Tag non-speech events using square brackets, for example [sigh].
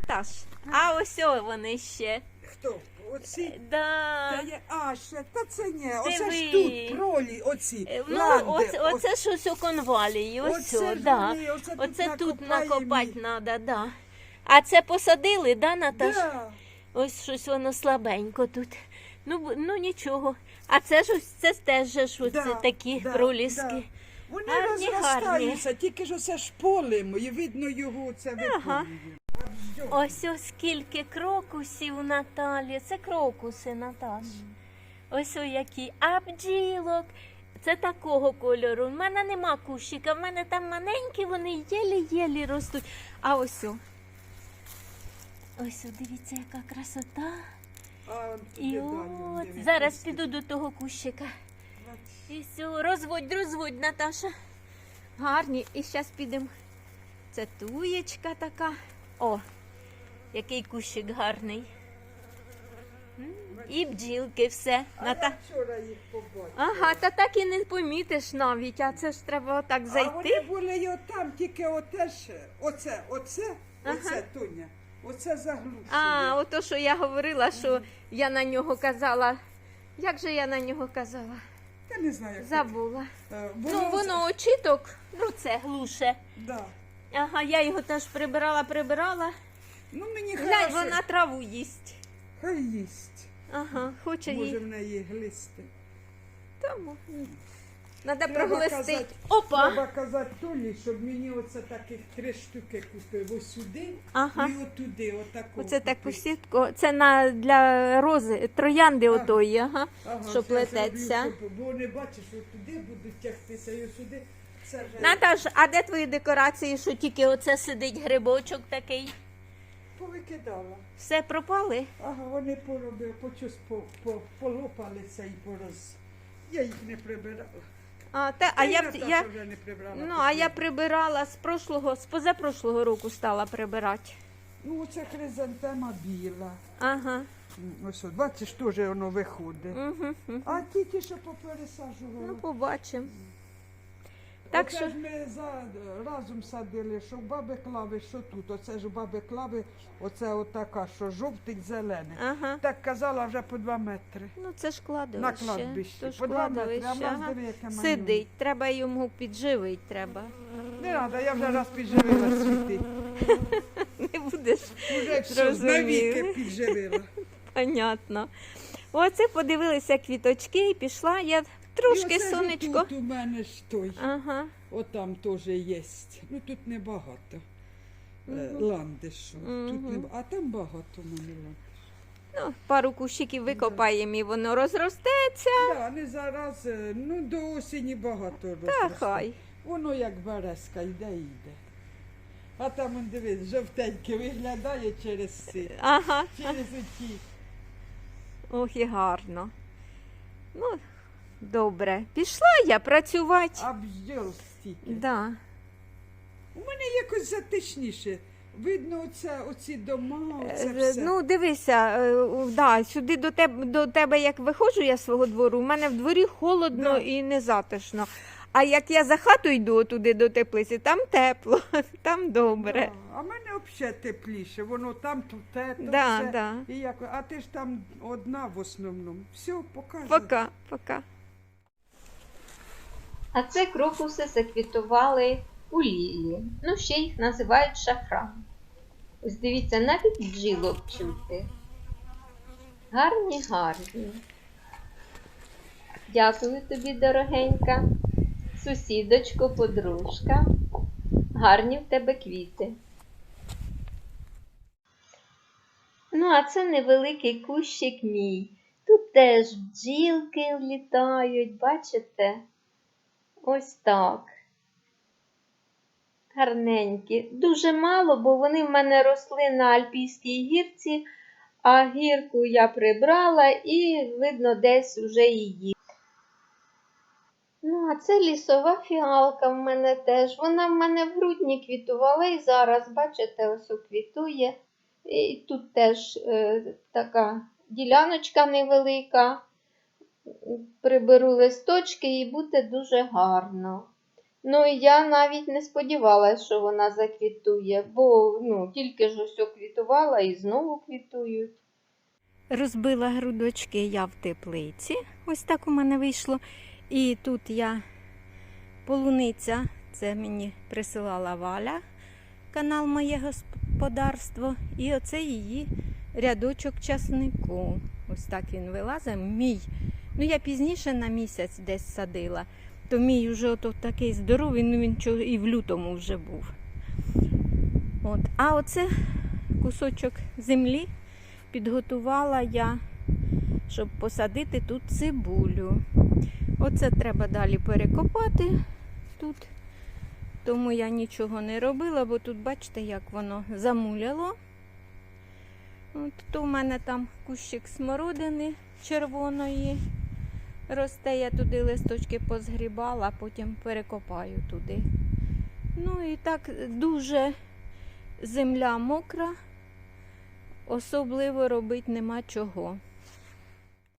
Наташ, а ось о вони ще. Хто? Оці? Да. Та я, а, ще, та це ні, оце Диви. ж тут пролі, оці, Е, Ну, ланди. оце, оце щось у конвалії, ось Оце о, ж да. вони, оце тут Оце тут накопаємо. накопати треба, да. А це посадили, да, Наташ? Да. Ось щось воно слабенько тут. Ну, б- ну нічого. А це ж ось це теж же ж оце Да, такі да, проліски. да. Вони Гарні, розростаються, тільки ж оце ж полем, і видно його це Ага. Ось ось скільки крокусів Наталі. Це крокуси, Наташ. Ось о які. А бджілок. Це такого кольору. У мене нема кущика, в мене там маленькі, вони єлі-єлі ростуть. А ось о. Ось о, дивіться, яка красота. А, І от зараз кусти. піду до того кущика. І все, розводь, розводь, Наташа. Гарні. І зараз підемо. Це туєчка така. О, який кущик гарний. І бджілки, все. А Ната... я вчора їх побачила. Ага, та так і не помітиш навіть, а це ж треба отак А зайти. вони були й отам, тільки оте ж, оце, оце, Ага. оце, Тоня, оце заглушує. А, ото що я говорила, що я на нього казала. Як же я на нього казала? Я не знаю, як Забула. Е, Ну, воно очіток, ну це глуше. Да. Ага, я його теж прибирала, прибирала. Ну, мені Глянь, хорошо. вона траву їсть. Хай їсть. Ага, хоче Може їй. в неї глисти. Тому. Треба проглистити. казати- Опа! Треба казати Толі, щоб мені оце таких три штуки купив. Ось сюди Ага. і отуди, отаку. Оце таку сітку. Це на для рози, троянди Ага. отої, ага. Ага, що це плететься. зроблю, щоб- Бо вони бачиш, от туди будуть тягтися і сюди. Це вже Наташ, а де твої декорації, що тільки оце сидить грибочок такий? Повикидала. Все пропали? Ага, вони поробили, почусь по, по, полопалися і пороз. Я їх не прибирала. А, те, а Та я, Наташа я, вже не прибрала. ну, а я прибирала з прошлого, з позапрошлого року стала прибирати. Ну, оце хризантема біла. Ага. Ось, от, бачиш, теж воно виходить. Угу. А тільки що попересаджувала. Ну, побачимо. Так Оце що- ж ми за, разом садили, що в баби клави, що тут. Оце ж у баби клави, оце отака, що жовтий, зелений. Ага. Так казала вже по два метри. Ну, це ж На кладбищі. То ж По два метри, а в кладовище, нас ага. диви, яке. Сидить, треба йому підживити треба. Не треба, я вже раз підживила світи. [laughs] Не будеш. Уже все, Зрозуміли. навіки підживила. Понятно. Оце подивилися квіточки і пішла я трошки І оце сонечко. Тут у мене ж той. Ага. Отам теж є. Ну тут небагато. Е, Ландишу. Тут не... А там багато мене ландишу. Ну, пару кущиків викопаємо і воно розростеться. Да, не зараз, е, ну до осені багато Та хай. Воно як березка йде і йде. А там, он, дивись, жовтеньке виглядає через ці, Ага. через оті. Ох і гарно. Ну, добре. Пішла я працювати. Бджіл стільки. Да. У мене якось затишніше. Видно, оце, оці дома, оце Е, все. Ну, дивися, е, у- да, сюди до тебе, до тебе, як виходжу я з свого двору, у мене в дворі холодно Да. і незатишно. А як я за хату йду туди до теплиці, там тепло, [laughs] там добре. Да. А в мене взагалі тепліше. Воно там, тут те, то Да, все. да. І як... А ти ж там одна в основному. Все, покажу. Пока, пока. А це крокуси заквітували у лілі. Ну, ще їх називають шафран. Ось дивіться, навіть бджілок чути. Гарні, гарні. Дякую тобі, дорогенька. Сусідочко, подружка. Гарні в тебе квіти. Ну, а це невеликий кущик мій. Тут теж бджілки літають, бачите? Ось так. Гарненькі. Дуже мало, бо вони в мене росли на Альпійській гірці, а гірку я прибрала і, видно, десь уже її. Ну, а це лісова фіалка в мене теж. Вона в мене в грудні квітувала і зараз, бачите, ось квітує. І тут теж е, така діляночка невелика. Приберу листочки і буде дуже гарно. Ну, і я навіть не сподівалася, що вона заквітує, бо ну, тільки ж ось квітувала і знову квітують. Розбила грудочки я в теплиці. Ось так у мене вийшло. І тут я полуниця, це мені присилала Валя, канал Моє господарство. І оце її рядочок часнику. Ось так він вилазить. Мій. Ну, я пізніше на місяць десь садила, то мій вже ото такий здоровий, ну він і в лютому вже був. От. А оце кусочок землі підготувала я, щоб посадити тут цибулю. Оце треба далі перекопати тут. Тому я нічого не робила, бо тут, бачите, як воно замуляло. От, то в мене там кущик смородини червоної росте. Я туди листочки позгрібала, потім перекопаю туди. Ну і так дуже земля мокра, особливо робити нема чого.